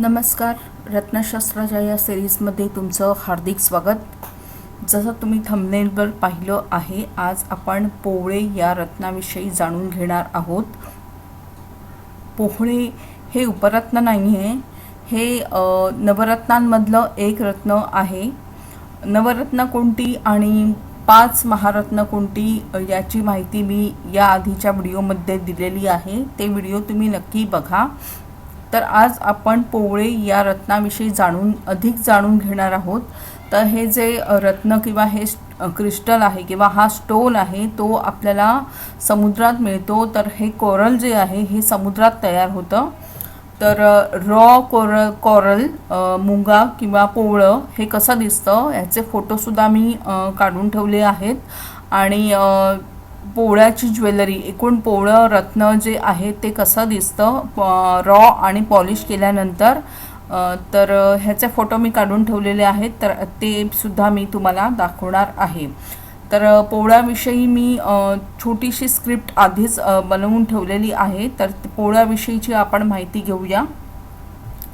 नमस्कार. रत्नशास्त्राच्या या सिरीजमध्ये तुमचं हार्दिक स्वागत. जसं तुम्ही थंबनेलवर पाहिलं आहे आज आपण पोवळे या रत्नाविषयी जाणून घेणार आहोत. पोहळे हे उपरत्न नाही आहे हे नवरत्नांमधलं एक रत्न आहे. नवरत्न कोणती आणि पाच महारत्न कोणती याची माहिती मी या आधीच्या व्हिडिओमध्ये दिलेली आहे. ते व्हिडिओ तुम्ही नक्की बघा. तर आज आपण पोवळे या रत्नाविषयी जाणून अधिक जाणून घेणार आहोत. तर हे जे रत्न किंवा हे क्रिस्टल आहे किंवा हा स्टोन आहे तो आपल्याला समुद्रात मिळतो. तर हे कोरल जे आहे हे समुद्रात तयार होतं. तर रॉ कोरल कोरल मुंगा किंवा पोवळं हे कसं दिसतं याचे फोटोसुद्धा मी काढून ठेवले आहेत. आणि पोवळ्याची ज्वेलरी एकूण पोवळं रत्न जे आहे ते कसं दिसतं? रॉ आणि पॉलिश केल्यानंतर तर ह्याचे फोटो मी काढून ठेवलेले आहेत तर ते सुद्धा मी तुम्हाला दाखवणार आहे. तर पोवळ्याविषयी मी छोटीशी स्क्रिप्ट आधीच बनवून ठेवलेली आहे तर पोवळ्याविषयीची आपण माहिती घेऊया.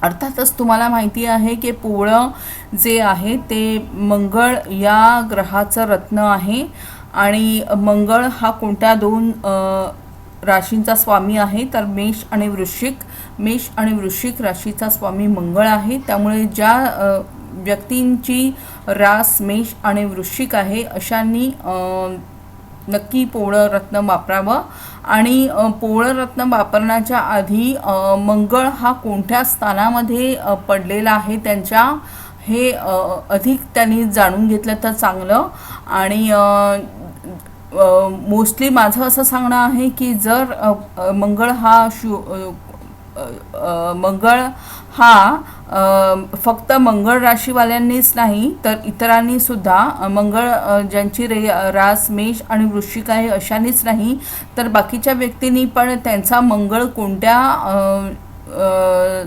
अर्थातच तुम्हाला माहिती आहे की पोवळं जे आहे ते मंगळ या ग्रहाचं रत्न आहे. आणि मंगळ हा कोणत्या दोन राशींचा स्वामी आहे तर मेष आणि वृश्चिक. मेष आणि वृश्चिक राशीचा स्वामी मंगळ आहे. त्यामुळे ज्या व्यक्तींची रास मेष आणि वृश्चिक आहे अशांनी नक्की पोळं रत्न वापरावं. आणि पोळं रत्न वापरण्याच्या आधी मंगळ हा कोणत्या स्थानामध्ये पडलेला आहे त्यांच्या हे अधिक त्यांनी जाणून घेतलं तर चांगलं. आणि मोस्टली माझं असं सांगणं आहे की जर मंगळ हा शु मंगळ हा फक्त मंगळ राशीवाल्यांनीच नाही तर इतरांनी सुद्धा मंगळ ज्यांची रे रास मेष आणि वृश्चिक आहे अशानीच नाही तर बाकीच्या व्यक्तींनी पण त्यांचा मंगळ कोणत्या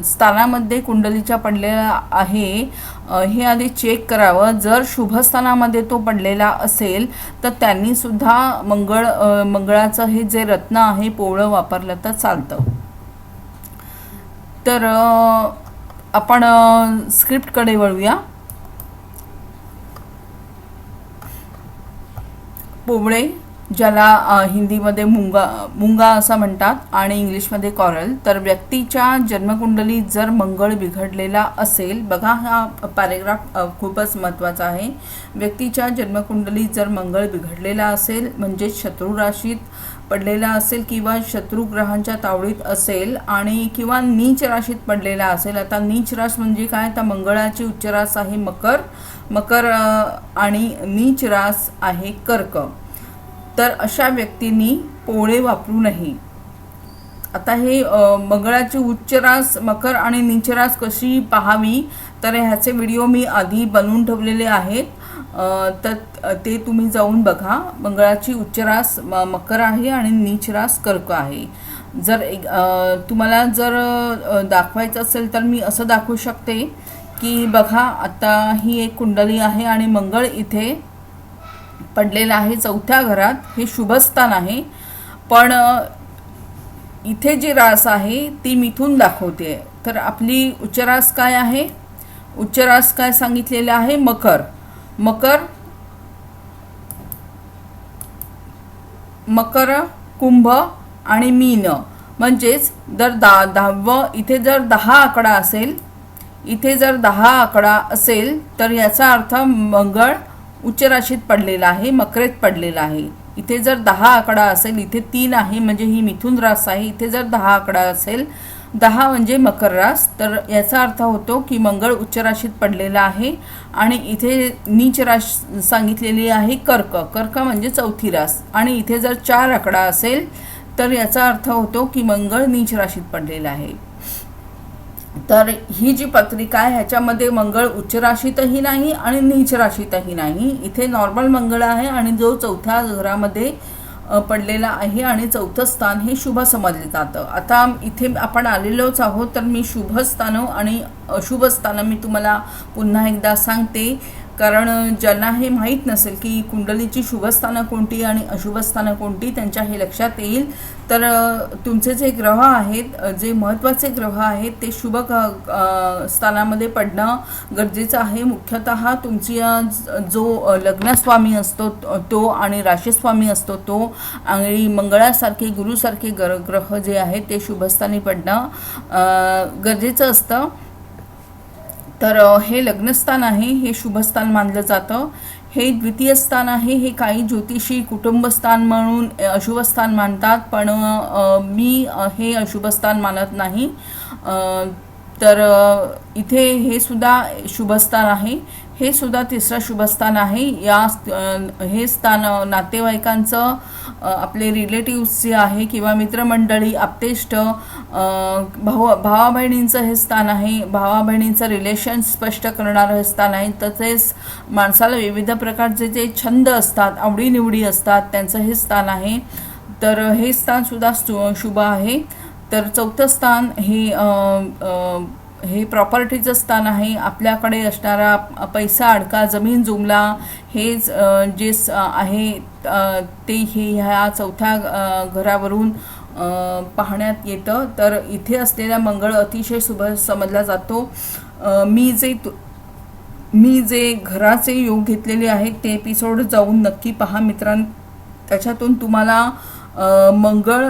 स्थानामध्ये कुंडलीच्या पडलेला आहे. हे आधी चेक करावं. जर शुभस्थानामध्ये तो पडलेला असेल तर त्यांनी सुद्धा मंगळ मंगळाचं हे जे रत्न आहे पोवळं वापरलं तर चालतं. तर आपण स्क्रिप्टकडे वळूया. पोवळे ज्याला हिंदीमध्ये मुंगा मुंगा असं म्हणतात आणि इंग्लिशमध्ये कॉरल तर व्यक्तीच्या जन्मकुंडलीत जर मंगळ बिघडलेला असेल बघा हा पॅरेग्राफ खूपच महत्त्वाचा आहे. व्यक्तीच्या जन्मकुंडलीत जर मंगळ बिघडलेला असेल म्हणजे शत्रू राशीत पडलेला असेल किंवा शत्रू ग्रहांच्या तावडीत असेल आणि किंवा नीच राशीत पडलेला असेल आता नीच रास म्हणजे काय? तर मंगळाची उच्च रास आहे मकर मकर आणि नीच रास आहे कर्क. तर अशा व्यक्तींनी पोळे वापरू नये. आता हे मंगळाची उच्च रास मकर आणि नीचरास कशी पाहावी तर ह्याचे व्हिडिओ मी आधी बनवून ठेवलेले आहेत. तर ते तुम्ही जाऊन बघा. मंगळाची उच्च रास म- मकर आहे आणि नीचरास कर्क आहे. जर एक तुम्हाला जर दाखवायचं असेल तर मी असं दाखवू शकते की बघा आता ही एक कुंडली आहे आणि मंगळ इथे पडलेलं आहे चौथ्या घरात. हे शुभस्थान आहे. पण इथे जी रास आहे ती मिथून दाखवते तर आपली उच्चरास काय आहे? उच्चरास काय सांगितलेलं आहे? मकर. मकर मकर कुंभ आणि मीन. म्हणजेच जर दा दहावं इथे जर दहा आकडा असेल इथे जर दहा आकडा असेल तर याचा अर्थ मंगळ उच्च राशीत पडलेला आहे मकरेत पडलेला आहे. इथे जर दहा आकडा असेल इथे तीन आहे म्हणजे ही मिथुन रास आहे. इथे जर दहा आकडा असेल दहा म्हणजे मकर रास. तर याचा अर्थ होतो की मंगळ उच्च राशीत पडलेला आहे आणि इथे नीच राश सांगितलेली आहे कर्क. कर्क म्हणजे चौथी रास. आणि इथे जर चार आकडा असेल तर याचा अर्थ होतो की मंगळ नीच राशीत पडलेला आहे. तर ही जी पत्रिका आहे ह्याच्यामध्ये मंगळ उच्च राशीतही नाही आणि नीच राशीतही नाही. इथे नॉर्मल मंगळ आहे आणि जो चौथ्या घरामध्ये पडलेला आहे आणि चौथं स्थान हे शुभ समजले जातं. आता इथे आपण आलेलोच आहोत तर मी शुभ स्थानं आणि अशुभ स्थानं मी तुम्हाला पुन्हा एकदा सांगते. कारण ज्यांना हे माहीत नसेल की कुंडलीची शुभस्थानं कोणती आणि अशुभस्थानं कोणती त्यांच्या हे लक्षात येईल. तर तुमचे जे ग्रह आहेत जे महत्त्वाचे ग्रह आहेत ते शुभ स्थानामध्ये पडणं गरजेचं आहे. मुख्यतः तुमची जो लग्नस्वामी असतो तो आणि राशीस्वामी असतो तो आणि मंगळासारखे गुरुसारखे ग्र ग्रह जे आहेत ते शुभस्थानी पडणं गरजेचं असतं. तर हे लग्नस्थान आहे हे शुभस्थान मानलं जातं. हे द्वितीय स्थान आहे हे काही ज्योतिषी कुटुंबस्थान म्हणून अशुभस्थान मानतात. पण मी हे अशुभस्थान मानत नाही. तर इथे हे सुद्धा शुभस्थान आहे. हे सुद्धा तिसरं शुभस्थान आहे. या हे स्थान नातेवाईकांचं आपले रिलेटिव्स जे आहे किंवा मित्रमंडळी आप्तेष्ट भाऊ भावा बहिणींचं हे स्थान आहे. भावा बहिणींचं रिलेशन स्पष्ट करणारं हे स्थान आहे. तसेच माणसाला विविध प्रकारचे जे छंद असतात आवडीनिवडी असतात त्यांचं हे स्थान आहे. तर हे स्थानसुद्धा सु- शुभ आहे. तर चौथं स्थान हे हे प्रॉपर्टीचं स्थान आहे आपल्याकडे असणारा पैसा अडका जमीन जुमला हेच जे स- आहे ते हे ह्या चौथ्या घरावरून पाहण्यात येतं. तर इथे असलेला मंगळ अतिशय शुभ समजला जातो. मी जे तु- मी जे घराचे योग घेतलेले आहेत ते एपिसोड जाऊन नक्की पहा मित्रां. त्याच्यातून तुम्हाला मंगळ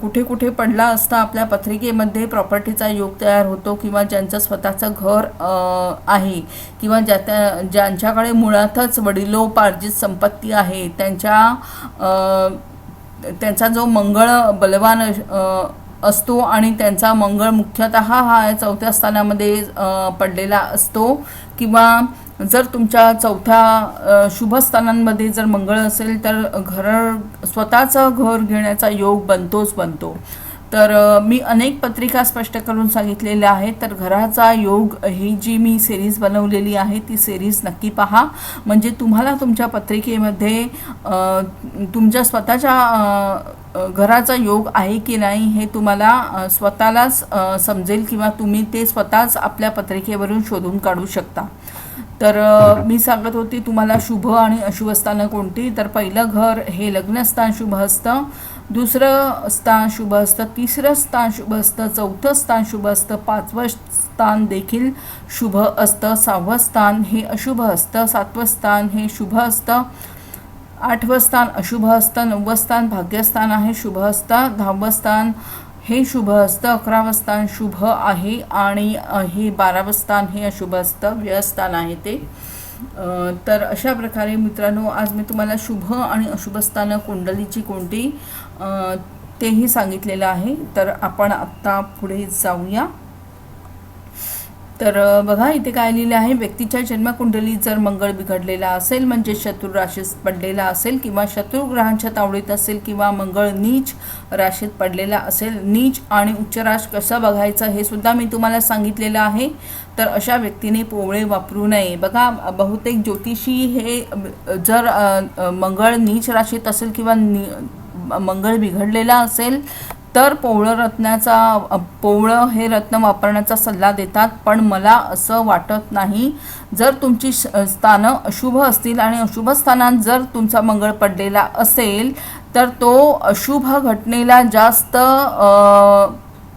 कुठे कुठे पडला असता आपल्या पत्रिकेमध्ये प्रॉपर्टीचा योग तयार होतो किंवा ज्यांचं स्वतःचं घर आहे किंवा ज्या त्या ज्यांच्याकडे मुळातच वडिलोपार्जित संपत्ती आहे त्यांच्या त्यांचा जो मंगळ बलवान असतो आणि त्यांचा मंगळ मुख्यतः हा चौथ्या स्थानामध्ये पडलेला असतो किंवा जर तुमच्या चौथ्या शुभस्थानांमध्ये शुभ जर मंगळ असेल तर घर स्वतःचं घर घेण्याचा योग बनतोच बनतो. तर मी अनेक पत्रिका स्पष्ट करून सांगितलेल्या आहेत तर घराचा योग ही जी मी सिरीज बनवलेली आहे ती सिरीज नक्की पहा. म्हणजे तुम्हाला तुमच्या पत्रिकेमध्ये तुमच्या स्वतःच्या घराचा योग आहे की नाही हे तुम्हाला स्वतःलाच समजेल किंवा तुम्ही ते स्वतःच आपल्या पत्रिकेवरून शोधून काढू शकता. तर मी सांगत होती तुम्हाला शुभ आणि अशुभ स्थानं कोणती? तर पहिलं घर हे लग्नस्थान शुभ असतं दुसरं स्थान शुभ असतं तिसरं स्थान शुभ असतं चौथं स्थान शुभ असतं पाचवं स्थान देखील शुभ असतं. सहावं स्थान हे अशुभ असतं सातवं स्थान हे शुभ असतं आठवं स्थान अशुभ असतं नववं स्थान भाग्यस्थान आहे शुभ असतं दहावं स्थान हे शुभ असतं अकरावं स्थान शुभ आहे आणि हे बारावं स्थान हे अशुभ असतं व्ययस्थान आहे ते. तर अशा प्रकारे मित्रांनो आज मी तुम्हाला शुभ आणि अशुभ स्थानं कुंडलीची कोणती तेही सांगितलेलं आहे. तर आपण आत्ता पुढे जाऊया. तर बघा इथे काय लिहिलं आहे? व्यक्तीच्या जन्मकुंडलीत जर मंगळ बिघडलेला असेल म्हणजे शत्रू राशीत पडलेला असेल किंवा शत्रू ग्रहांच्या तावडीत असेल किंवा मंगळ नीच राशीत पडलेला असेल नीच आणि उच्च राश कसं बघायचं हे सुद्धा मी तुम्हाला सांगितलेलं आहे. तर अशा व्यक्तीने पोवळे वापरू नये. बघा बहुतेक ज्योतिषी हे जर मंगळ नीच राशीत असेल किंवा मंगळ बिघडलेला असेल तर पोवळं रत्नाचा पोवळं हे रत्न वापरण्याचा सल्ला देतात पण मला असं वाटत नाही. जर तुमची श- स्थानं अशुभ असतील आणि अशुभ स्थानात जर तुमचा मंगळ पडलेला असेल तर तो अशुभ घटनेला जास्त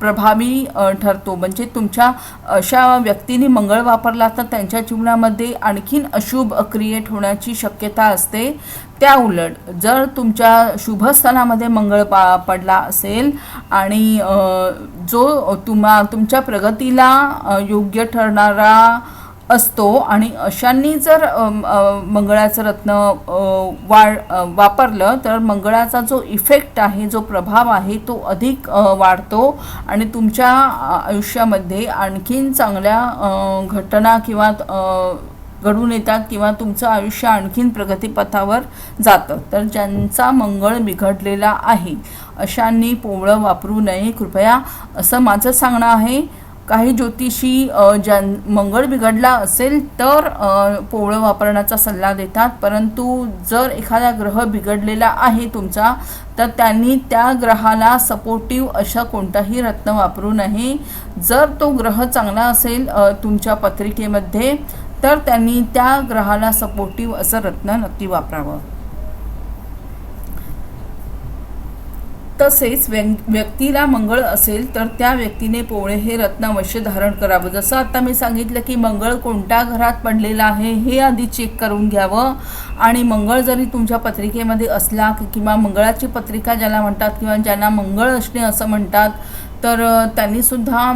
प्रभावी ठरतो. म्हणजे तुमच्या अशा व्यक्तीने मंगळ वापरला तर त्यांच्या जीवनामध्ये आणखीन अशुभ क्रिएट होण्याची शक्यता असते. त्या उलट जर तुमच्या शुभस्थानामध्ये मंगळ पा पडला असेल आणि जो तुम्हा तुमच्या प्रगतीला योग्य ठरणारा असतो आणि अशांनी जर मंगळाचं रत्न वाढ वापरलं तर मंगळाचा जो इफेक्ट आहे जो प्रभाव आहे तो अधिक वाढतो आणि तुमच्या आयुष्यामध्ये आणखीन चांगल्या घटना किंवा घडून येतात किंवा तुमचं आयुष्य आणखीन प्रगतीपथावर जातं. तर ज्यांचा मंगळ बिघडलेला आहे अशांनी पोवळं वापरू नये. कृपया असं माझं सांगणं आहे. काही ज्योतिषी ज्यां मंगळ बिघडला असेल तर पोवळं वापरण्याचा सल्ला देतात. परंतु जर एखादा ग्रह बिघडलेला आहे तुमचा तर त्यांनी त्या ग्रहाला सपोर्टिव्ह अशा कोणताही रत्न वापरू नये. जर तो ग्रह चांगला असेल तुमच्या पत्रिकेमध्ये तर त्यांनी त्या ग्रहाला सपोर्टिव्ह असं रत्न नक्की वापरावं. तसेच व्यक्तीला मंगळ असेल तर त्या व्यक्तीने पोवळे हे रत्न अवश्य धारण करावं. जसं आता मी सांगितलं की मंगळ कोणत्या घरात पडलेला आहे हे आधी चेक करून घ्यावं. आणि मंगळ जरी तुमच्या पत्रिकेमध्ये असला किंवा मंगळाची पत्रिका ज्याला म्हणतात किंवा ज्यांना मंगळ असणे असं म्हणतात तर त्यांनीसुद्धा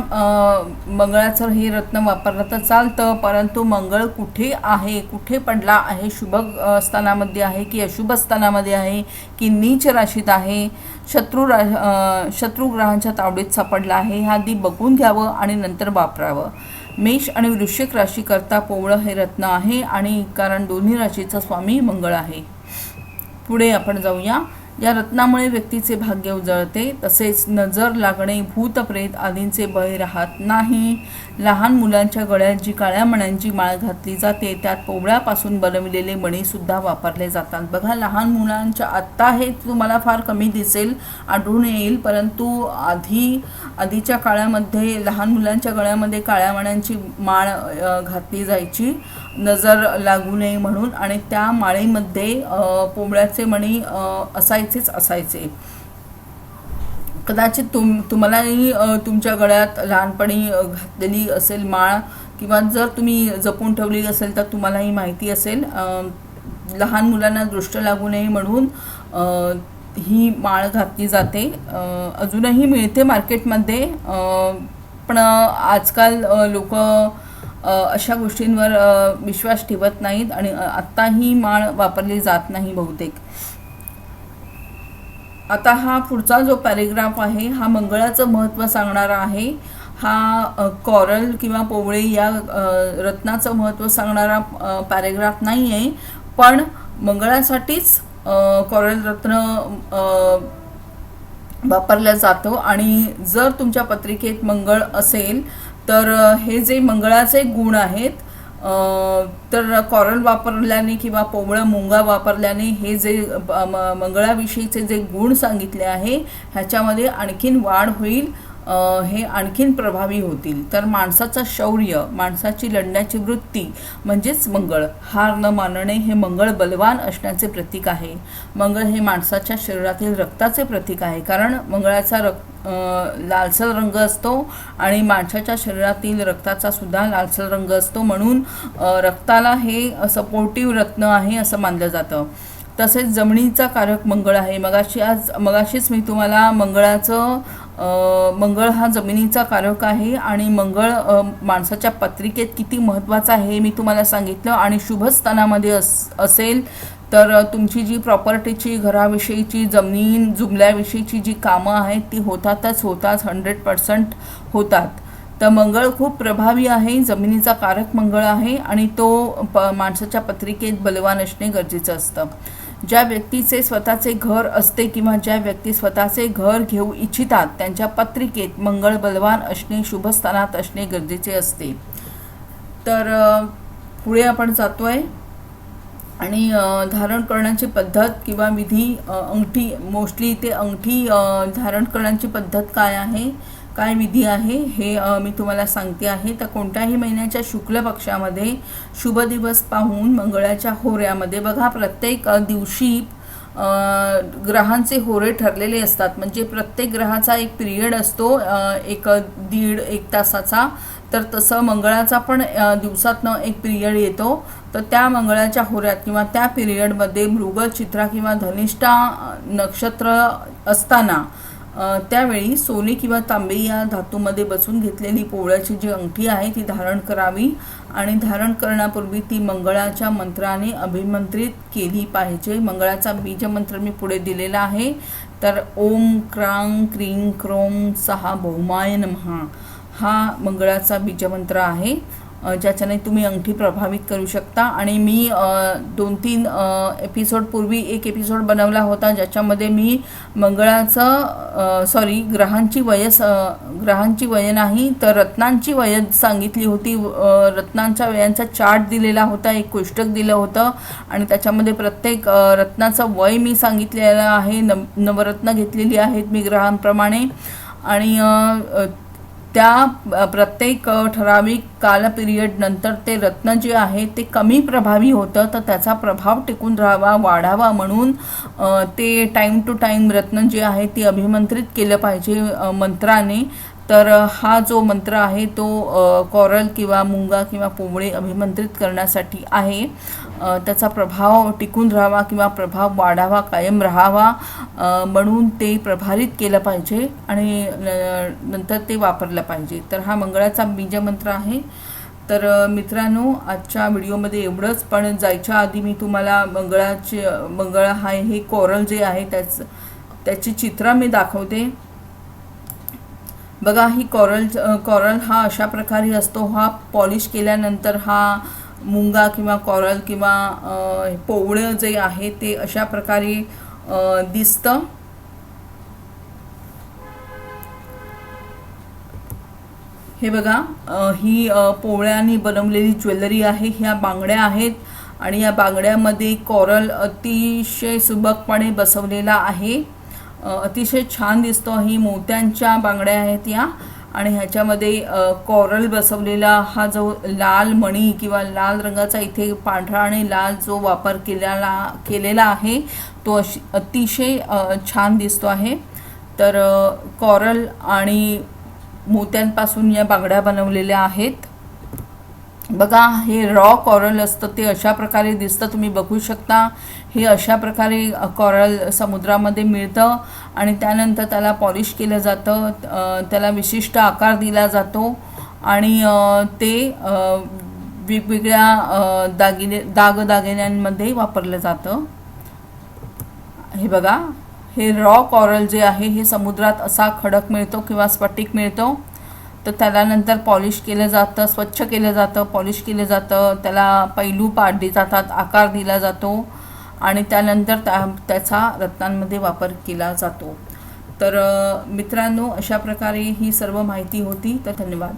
मंगळाचं हे रत्न वापरलं तर चालतं परंतु मंगळ कुठे आहे कुठे पडला आहे शुभ स्थानामध्ये आहे की अशुभ स्थानामध्ये आहे की नीच राशीत आहे शत्रू रा शत्रुग्रहांच्या तावडीत सापडला आहे हे आधी बघून घ्यावं आणि नंतर वापरावं. मेष आणि वृश्चिक राशीकरता पोवळं हे रत्न आहे आणि कारण दोन्ही राशीचा स्वामी मंगळ आहे. पुढे आपण जाऊया. या रत्नामुळे व्यक्तीचे भाग्य उजळते तसेच नजर लागणे भूतप्रेत आदींचे भय राहत नाही. लहान मुलांच्या गळ्यात जी काळ्या मण्यांची माळ घातली जाते त्यात पोवळ्यापासून बनविलेले मणीसुद्धा वापरले जातात. बघा लहान मुलांच्या आत्ता हे तुम्हाला फार कमी दिसेल आढळून येईल परंतु आधी आधीच्या काळामध्ये लहान मुलांच्या गळ्यामध्ये काळ्या मण्यांची माळ घातली जायची. नजर लागू नये म्हणून आणि त्या माळेमध्ये अ, मणी असायचेच असायचे. कदाचित तुम तुम्हालाही तुमच्या गळ्यात लहानपणी घातलेली असेल माळ किंवा जर तुम्ही जपून ठेवलेली असेल तर तुम्हालाही माहिती असेल लहान मुलांना दृष्ट लागू नये म्हणून ही माळ घातली जाते. अजूनही मिळते मार्केटमध्ये पण आजकाल लोक अशा गोष्टींवर विश्वास ठेवत नाहीत आणि अ, आत्ता ही माळ वापरली जात नाही बहुतेक. आता हा पुढचा जो पॅरेग्राफ आहे हा मंगळाचं महत्त्व सांगणारा आहे. हा कॉरल किंवा पोवळे या रत्नाचं महत्त्व सांगणारा पॅरेग्राफ नाही आहे पण मंगळासाठीच कॉरल रत्न वापरला जातो. आणि जर तुमच्या पत्रिकेत मंगळ असेल तर हे जे मंगळाचे गुण आहेत तर कॉरल वापरल्याने किंवा पोवळं मुंगा वापरल्याने हे जे म- मंगळाविषयीचे जे गुण सांगितले आहे ह्याच्यामध्ये आणखीन वाढ होईल. हे आणखीन प्रभावी होतील. तर माणसाचं शौर्य माणसाची लढण्याची वृत्ती म्हणजेच मंगळ हार न मानणे हे मंगळ बलवान असण्याचे प्रतीक आहे. मंगळ हे माणसाच्या शरीरातील रक्ताचे प्रतीक आहे. कारण मंगळाचा रक्त लालसर रंग असतो आणि माणसाच्या शरीरातील रक्ताचा सुद्धा लालसर रंग असतो. म्हणून रक्ताला हे सपोर्टिव्ह रत्न आहे असं मानलं जातं. तसेच जमिनीचा कारक मंगळ आहे. मगाशी आज मगाशीच मी तुम्हाला मंगळाचं मंगळ हा जमिनीचा कारक आहे आणि मंगळ माणसाच्या पत्रिकेत किती महत्त्वाचा आहे हे मी तुम्हाला सांगितलं आणि शुभस्थानामध्ये अस असेल तर तुमची जी प्रॉपर्टीची घराविषयीची जमीन जुमल्याविषयीची जी कामं आहेत ती होतातच होतात हंड्रेड पर्सेंट होतात. तर मंगळ खूप प्रभावी आहे जमिनीचा कारक मंगळ आहे आणि तो प माणसाच्या पत्रिकेत बलवान असणे गरजेचं असतं. ज्या व्यक्तीचे स्वतःचे घर असते किंवा ज्या व्यक्ती स्वतःचे घर घेऊ इच्छितात त्यांच्या पत्रिकेत मंगळ बलवान असणे शुभस्थानात असणे गरजेचे असते. तर पुढे आपण जातोय. आणि धारण करण्याची पद्धत किंवा विधी अंगठी मोस्टली ते अंगठी धारण करण्याची पद्धत काय आहे? काय विधी आहे हे मी तुम्हाला सांगते आहे. तर कोणत्याही महिन्याच्या शुक्ल पक्षामध्ये शुभ दिवस पाहून मंगळाच्या होऱ्यामध्ये बघा प्रत्येक दिवशी ग्रहांचे होरे ठरलेले असतात. म्हणजे प्रत्येक ग्रहाचा एक पिरियड असतो एक दीड एक तासाचा. तर तसं मंगळाचा पण दिवसातनं एक पिरियड येतो. तर त्या मंगळाच्या होऱ्यात किंवा त्या पिरियडमध्ये मृग चित्रा किंवा धनिष्ठा नक्षत्र असताना त्यावेळी सोने किंवा तांबे या धातूमध्ये बसून घेतलेली पोवळ्याची जी अंगठी आहे ती धारण करावी आणि धारण करण्यापूर्वी ती मंगळाच्या मंत्राने अभिमंत्रित केली पाहिजे. मंगळाचा बीजमंत्र मी पुढे दिलेला आहे. तर ओम क्रांग क्रीं क्रोम सहा भौमाय नमहा हा मंगळाचा बीजमंत्र आहे. ज्याच्याने तुम्ही अंगठी प्रभावित करू शकता. आणि मी दोन तीन एपिसोड पूर्वी एक एपिसोड बनवला होता ज्याच्यामध्ये मी मंगळाचं सॉरी ग्रहांची वयस ग्रहांची वय नाही तर रत्नांची वय सांगितली होती. रत्नांच्या वयांचा चार्ट दिलेला होता एक कोष्टक दिलं होतं. आणि त्याच्यामध्ये प्रत्येक रत्नाचं वय मी सांगितलेलं आहे नव नवरत्न घेतलेली आहेत मी ग्रहांप्रमाणे. आणि त्या प्रत्येक ठराविक काल पिरियड नंतर ते रत्न जे आहे ते कमी प्रभावी होतं तर त्याचा प्रभाव टिकून राहावा वाढावा म्हणून ते टाईम टू टाईम रत्न जे आहे ती अभिमंत्रित केलं पाहिजे मंत्राने. तर हा जो मंत्र आहे तो कॉरल किंवा मुंगा किंवा पोवळे अभिमंत्रित करण्यासाठी आहे. त्याचा प्रभाव टिकून राहावा किंवा प्रभाव वाढावा कायम राहावा म्हणून ते प्रभारित केलं पाहिजे आणि न- नंतर ते वापरलं पाहिजे. तर हा मंगळाचा बीजमंत्र आहे. तर मित्रांनो आजच्या व्हिडिओमध्ये एवढंच पण जायच्या आधी मी तुम्हाला मंगळाचे मंगळ हा हे कोरल जे आहे त्याचं त्याची चित्र मी दाखवते. बघा ही कॉरल कॉरल हा अशा प्रकारे असतो. हा पॉलिश केल्यानंतर हा मुंगा किंवा कॉरल किंवा पोवळं जे आहे ते अशा प्रकारे दिसतं. हे बघा ही अ, पोवळ्यांनी बनवलेली ज्वेलरी आहे. ह्या बांगड्या आहेत आणि या बांगड्यामध्ये कॉरल अतिशय सुबकपणे बसवलेला आहे. अतिशय छान दिसतो. ही मोत्यांच्या बांगड्या आहेत या. आणि ह्याच्यामध्ये कॉरल बसवलेला हा जो लाल मणी किंवा लाल रंगाचा इथे पांढरा आणि लाल जो वापर केलेला केलेला आहे तो अशी अतिशय छान दिसतो आहे. तर कॉरल आणि मोत्यांपासून या बांगड्या बनवलेल्या आहेत. बघा हे रॉ कॉरल असतं ते अशा प्रकारे दिसतं तुम्ही बघू शकता. हे अशा प्रकारे कॉरल समुद्रामध्ये मिळतं आणि त्यानंतर त्याला पॉलिश केलं जातं. त्याला विशिष्ट आकार दिला जातो आणि ते वेगवेगळ्या दागिने दागदागिन्यांमध्ये वापरलं जातं. हे बघा हे रॉ कॉरल जे आहे हे समुद्रात असा खडक मिळतो किंवा स्फटिक मिळतो. तर त्याला नंतर पॉलिश केलं जातं स्वच्छ केलं जातं पॉलिश केलं जातं. त्याला पैलू पाडले जातात आकार दिला जातो आणि त्यानंतर त्या त्याचा रत्नांमध्ये वापर केला जातो. तर मित्रांनो अशा प्रकारे ही सर्व माहिती होती. तर धन्यवाद.